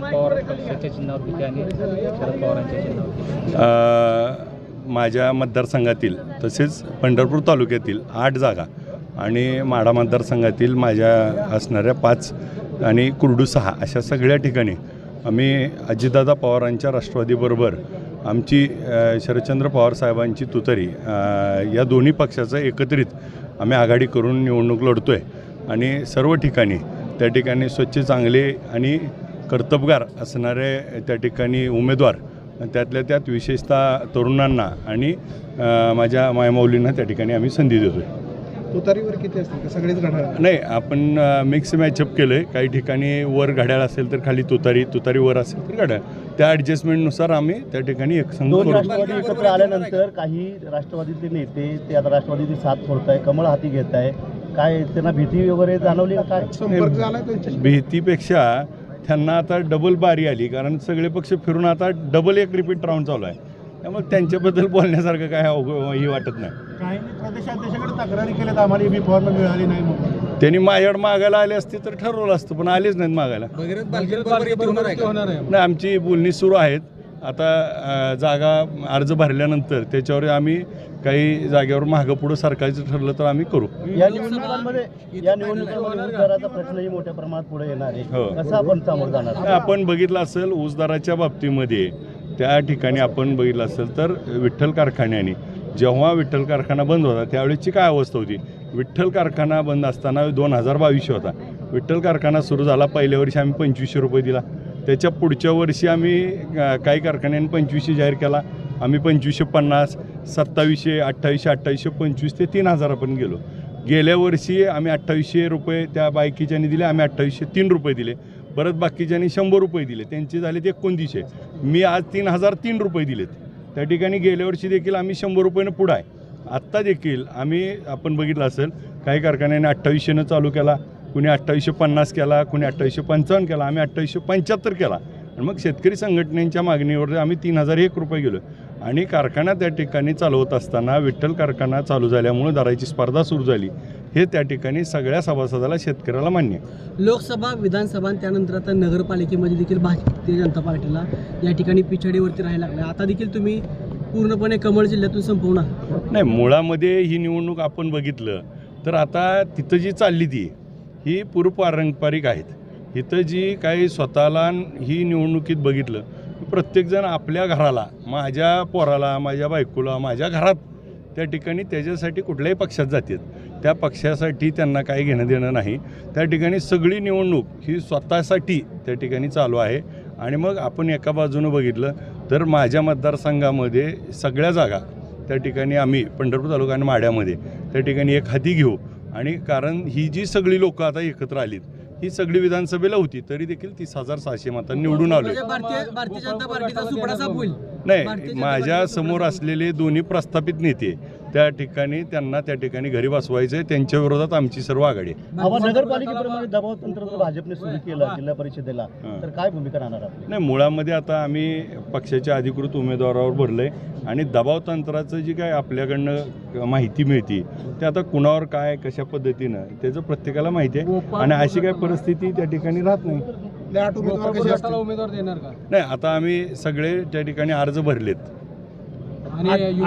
पवार पक्षाच्या आणि शरद पवारांच्या माझ्या मतदारसंघातील तसेच पंढरपूर तालुक्यातील आठ जागा आणि माढा मतदारसंघातील माझ्या असणाऱ्या पाच आणि कुर्डू सहा अशा सगळ्या ठिकाणी आम्ही अजितदादा पवारांच्या राष्ट्रवादीबरोबर आमची शरदचंद्र पवार साहेबांची तुतारी या दोन्ही पक्षाचं एकत्रित आम्ही आघाडी करून निवडणूक लढतो आहे आणि सर्व ठिकाणी त्या ठिकाणी स्वच्छ चांगले आणि कर्तबगार असणारे त्या ठिकाणी उमेदवार. त्यातल्या त्यात विशेषतः तरुणांना आणि माझ्या मायमाऊलींना त्या ठिकाणी आम्ही संधी देतो आहे तुतारीवर किती असतील का? सगळेच घड्याळ नाही आपण मिक्स मॅचअप केलं आहे काही ठिकाणी वर घड्याळ असेल तर खाली तुतारी तुतारी वर असेल तर घड्याळ. त्या ॲडजस्टमेंटनुसार आम्ही त्या ठिकाणी एक संघ राष्ट्रवादी एकत्र आल्यानंतर काही राष्ट्रवादीचे नेते ते आता राष्ट्रवादीची साथ सोडत आहे कमळ हाती घेत आहे काय त्यांना भीती वगैरे जाणवली का? काय? संपर्क झाला त्यांच्याशी? भीतीपेक्षा त्यांना आता डबल बारी आली कारण सगळे पक्ष फिरून आता डबल एक रिपीट राऊंड चालू आहे. त्यामुळे त्यांच्याबद्दल बोलण्यासारखं काय अवघ- हे वाटत नाही. काही प्रदेशाध्यक्षाकडे तक्रारी केल्यात आम्हाला बी फॉर्म मिळाली नाही म्हणून. त्यांनी माझ्याकडे मागायला आले असते तर ठरवलं असतं पण आलेच नाहीत मागायला. नाही आमची बोलणी सुरू आहेत. आता जागा अर्ज भरल्यानंतर त्याच्यावर आम्ही काही जागेवर मागं पुढं सरकायचं ठरलं तर आम्ही करू. या निवडणुकांमध्ये या निवडणुकांमध्ये प्रश्नही मोठ्या प्रमाणात पुढे येणार आहे. हो. कसं आपण सामोरं जाणार? आपण बघितलं असेल ऊसदाराच्या बाबतीमध्ये त्या ठिकाणी आपण बघितलं असेल तर विठ्ठल कारखान्याने जेव्हा विठ्ठल कारखाना बंद होता त्यावेळेची काय अवस्था होती? विठ्ठल कारखाना बंद असताना दोन हजार बावीसशे होता. विठ्ठल कारखाना सुरू झाला पहिल्या वर्षी आम्ही पंचवीसशे रुपये दिला. त्याच्या पुढच्या वर्षी आम्ही काही कारखान्यांनी पंचवीसशे जाहीर केला. आम्ही पंचवीसशे पन्नास सत्तावीसशे अठ्ठावीसशे अठ्ठावीसशे पंचवीस ते तीन हजारापर्यंत गेलो. गेल्या वर्षी आम्ही अठ्ठावीसशे रुपये त्या बायकीच्यानी दिले आम्ही अठ्ठावीसशे तीन रुपये दिले. परत बाकीच्यांनी शंभर रुपये दिले. त्यांचे झाले ते एकोणतीसशे. मी आज तीन हजार तीन रुपये दिलेत. त्या ठिकाणी गेल्या वर्षी देखील आम्ही शंभर रुपयेनं पुढं आहे. आत्ता देखील आम्ही आपण बघितलं असेल काही कारखान्याने अठ्ठावीसशेनं चालू केला. कुणी अठ्ठावीसशे पन्नास केला कुणी अठ्ठावीसशे पंचावन्न केला आम्ही अठ्ठावीसशे पंच्याहत्तर केला. आणि मग शेतकरी संघटनेच्या मागणीवर आम्ही तीन हजार एक रुपये गेलो. आणि कारखाना त्या ठिकाणी चालवत असताना विठ्ठल कारखाना चालू झाल्यामुळे दराची स्पर्धा सुरू झाली. हे त्या ठिकाणी सगळ्या सभासदाला शेतकऱ्याला मान्य. लोकसभा विधानसभा त्यानंतर आता नगरपालिकेमध्ये देखील भारतीय जनता पार्टीला या ठिकाणी पिछाडीवरती राहायला लागलं आता देखील तुम्ही पूर्णपणे कमळ जिल्ह्यातून संपवणार. नाही मुळामध्ये ही निवडणूक आपण बघितलं तर आता तिथं जी चालली ती ही पूर्वपारंपरिक आहेत. इथं जी काही स्वतःला ही निवडणुकीत बघितलं प्रत्येकजण आपल्या घराला माझ्या पोराला माझ्या बायकोला माझ्या घरात त्या ठिकाणी त्याच्यासाठी कुठल्याही पक्षात जातात त्या पक्षासाठी त्यांना काही घेणं देणं नाही. त्या ठिकाणी सगळी निवडणूक ही स्वतःसाठी त्या ठिकाणी चालू आहे. आणि मग आपण एका बाजूनं बघितलं तर माझ्या मतदारसंघामध्ये सगळ्या जागा त्या ठिकाणी आम्ही पंढरपूर तालुका आणि माड्यामध्ये त्या ठिकाणी एक हाती घेऊ आणि कारण ही जी सगळी लोकं आता एकत्र आलीत ही सगळी विधानसभेला होती तरी देखील तीस हजार सहाशे मतांनी निवडून आलो म्हणजे नाही माझ्यासमोर असलेले दोन्ही प्रस्थापित नेते त्या ठिकाणी त्यांना त्या ठिकाणी घरी बसवायचं आहे त्यांच्या विरोधात आमची सर्व आघाडी आहे. नगरपालिकेप्रमाणे दबाव तंत्र जर भाजपने सुरू केलं जिल्हा परिषदेला. तर काय भूमिका राहणार आपली? नाही मुळामध्ये आता आम्ही पक्षाच्या अधिकृत उमेदवारावर भरलं आहे आणि दबाव तंत्राचं जी काय आपल्याकडनं माहिती मिळते ते आता कुणावर काय कशा पद्धतीनं त्याचं प्रत्येकाला माहिती आहे. आणि अशी काय परिस्थिती त्या ठिकाणी राहत नाही. त्या आठ उमेदवार कसे असतील उमेदवार देणार का? नाही आता आम्ही सगळे त्या ठिकाणी अर्ज भरलेत. नाही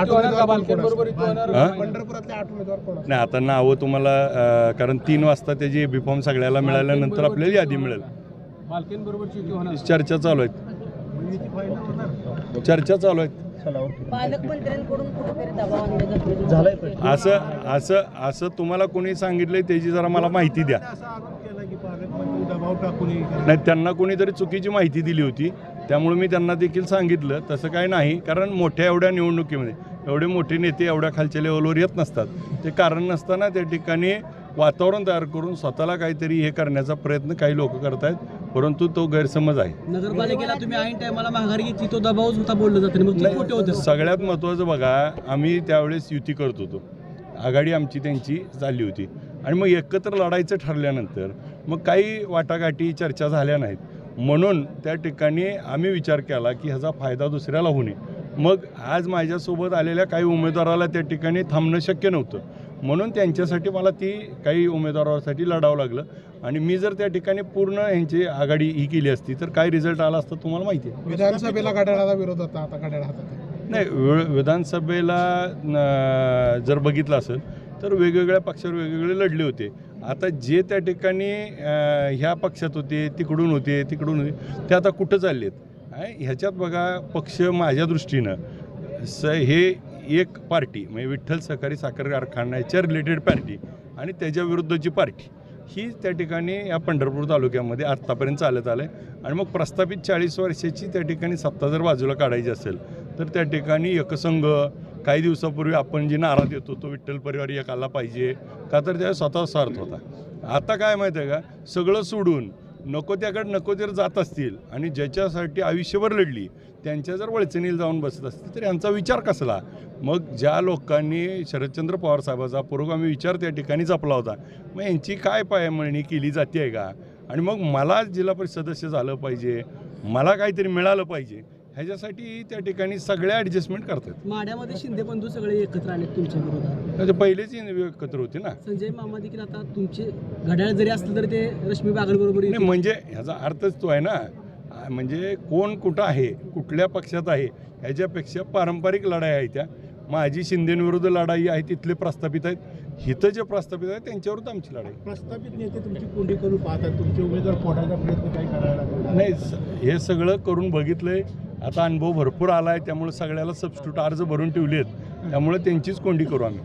आता नावं तुम्हाला कारण तीन वाजता त्याची बी फॉर्म सगळ्याला मिळाल्यानंतर आपल्याला यादी मिळेल. चर्चा चालू आहेत. चर्चा चालू आहेत. चला ओके. पालकमंत्र्यांकडून कुठेतरी दबाव आणला जातो? झालंय प्रश्न. असं असं असं तुम्हाला कोणी सांगितलंय त्याची जरा मला माहिती द्या. असा आरोप केला की पालकमंत्री दबाव टाकून करतात. नाही त्यांना कोणीतरी चुकीची माहिती दिली होती. त्यामुळे मी त्यांना देखील सांगितलं तसं काय नाही. कारण मोठ्या एवढ्या निवडणुकीमध्ये एवढे मोठे नेते एवढ्या खालच्या लेवलवर येत नसतात. ते कारण नसताना त्या ठिकाणी वातावरण तयार करून स्वतःला काहीतरी हे करण्याचा प्रयत्न काही लोक करत आहेत परंतु तो गैरसमज आहे. नगरपालिकेला तुम्ही ऐन टायमाला माघारी घेतली तो दबावच होता बोललं जातं मग ते कुठे होतं सगळ्यात महत्त्वाचं बघा आम्ही त्यावेळेस युती करत होतो. आघाडी आमची त्यांची चालली होती. आणि मग एकत्र लढायचं ठरल्यानंतर मग काही वाटाघाटी चर्चा झाल्या नाहीत. म्हणून त्या ठिकाणी आम्ही विचार केला की ह्याचा फायदा दुसऱ्याला होऊ नये. मग आज माझ्यासोबत आलेल्या काही उमेदवाराला त्या ठिकाणी थांबणं शक्य नव्हतं. म्हणून त्यांच्यासाठी मला ती काही उमेदवारासाठी लढावं लागलं. आणि मी जर त्या ठिकाणी पूर्ण यांची आघाडी ही केली असती तर काय रिझल्ट आला असता तुम्हाला माहिती आहे? विधानसभेला घड्याळाचा विरोध होता आता घड्याळ हातात. नाही विधानसभेला जर बघितलं असेल तर वेगवेगळ्या पक्षावर वेगवेगळे लढले होते. आता जे त्या ठिकाणी ह्या पक्षात होते तिकडून होते तिकडून होते ते आता कुठं चालले आहेत ह्याच्यात बघा पक्ष माझ्या दृष्टीनं स हे एक पार्टी म्हणजे विठ्ठल सहकारी साखर कारखान्याच्या रिलेटेड पार्टी आणि त्याच्या विरुद्धची पार्टी. ही त्या ठिकाणी या पंढरपूर तालुक्यामध्ये आत्तापर्यंत चालत आलं आहे आणि मग प्रस्थापित चाळीस वर्षाची त्या ठिकाणी सत्ता जर बाजूला काढायची असेल तर त्या ठिकाणी एकसंघ काही दिवसापूर्वी आपण जी नारा देतो तो विठ्ठल परिवार एक आला पाहिजे. का तर त्या स्वतः स्वार्थ होता. आता काय माहिती आहे का? सगळं सोडून नको त्याकडे नको जर जात असतील. आणि ज्याच्यासाठी आयुष्यभर लढली त्यांच्या जर वळचणीला जाऊन बसत असतील तर यांचा विचार कसला? मग ज्या लोकांनी शरदचंद्र पवार साहेबाचा पुरोगामी विचार त्या ठिकाणी जपला होता मग यांची काय पायमळणी केली जाते आहे का? आणि मग मला जिल्हा परिषद सदस्य झालं पाहिजे मला काहीतरी मिळालं पाहिजे ह्याच्यासाठी त्या ठिकाणी सगळ्या ॲडजस्टमेंट करतात. माड्यामध्ये शिंदे बंधू सगळे एकत्र आले तुमच्या विरोधात. म्हणजे पहिलेच एकत्र होते ना. संजय मामा देखील आता तुमचे घड्याळ जरी असलं तरी ते रश्मी बागल बरोबर म्हणजे ह्याचा अर्थच तो आहे ना. म्हणजे कोण कुठं आहे कुठल्या पक्षात आहे ह्याच्यापेक्षा पारंपरिक लढाई आहे त्या. माझी शिंदेविरुद्ध लढाई आहे तिथले प्रस्थापित आहेत. हिथं जे प्रस्थापित आहेत त्यांच्याविरुद्ध आमची लढाई. प्रस्थापित नेते तुमची कोंडी करून पाहतात. तुमचे उमेदवार फोडायचा प्रयत्न काही करायला नाही हे सगळं करून बघितलंय. आता अनुभव भरपूर आला आहे त्यामुळे सगळ्याला सबस्टिट्यूट अर्ज भरून ठेवले आहेत त्यामुळे त्यांचीच कोंडी करू आम्ही.